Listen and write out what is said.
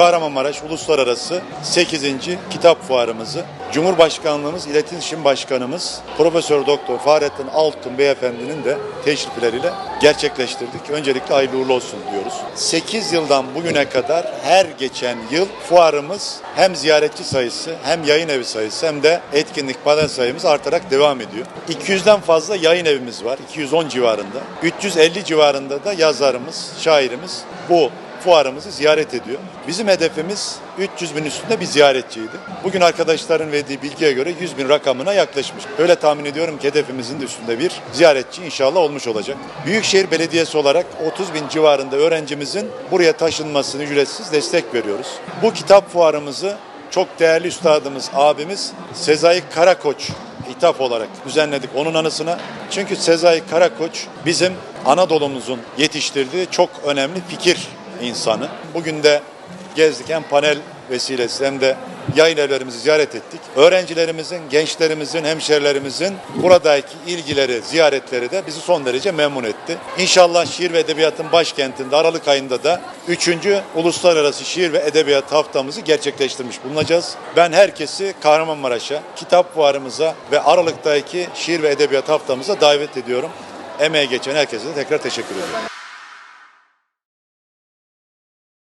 Kahramanmaraş Uluslararası 8. Kitap Fuarımızı Cumhurbaşkanlığımız İletişim Başkanımız Profesör Doktor Fahrettin Altun Beyefendinin de teşrifleriyle gerçekleştirdik. Öncelikle hayırlı uğurlu olsun diyoruz. 8 yıldan bugüne kadar her geçen yıl fuarımız hem ziyaretçi sayısı hem yayın evi sayısı hem de etkinlik panel sayımız artarak devam ediyor. 200'den fazla yayın evimiz var. 210 civarında. 350 civarında da yazarımız, şairimiz bu fuarımızı ziyaret ediyor. Bizim hedefimiz 300 bin üstünde bir ziyaretçiydi. Bugün arkadaşların verdiği bilgiye göre 100 bin rakamına yaklaşmış. Öyle tahmin ediyorum ki hedefimizin de üstünde bir ziyaretçi inşallah olmuş olacak. Büyükşehir Belediyesi olarak 30 bin civarında öğrencimizin buraya taşınmasını ücretsiz destek veriyoruz. Bu kitap fuarımızı çok değerli üstadımız, abimiz Sezai Karakoç hitap olarak düzenledik onun anısına. Çünkü Sezai Karakoç bizim Anadolu'muzun yetiştirdiği çok önemli fikir insanı. Bugün de gezdik hem panel vesilesi hem de yayın evlerimizi ziyaret ettik. Öğrencilerimizin, gençlerimizin, hemşerilerimizin buradaki ilgileri, ziyaretleri de bizi son derece memnun etti. İnşallah şiir ve edebiyatın başkentinde Aralık ayında da 3. Uluslararası Şiir ve Edebiyat Haftamızı gerçekleştirmiş bulunacağız. Ben herkesi Kahramanmaraş'a, kitap fuarımıza ve Aralık'taki şiir ve edebiyat haftamıza davet ediyorum. Emeğe geçen herkese de tekrar teşekkür ediyorum.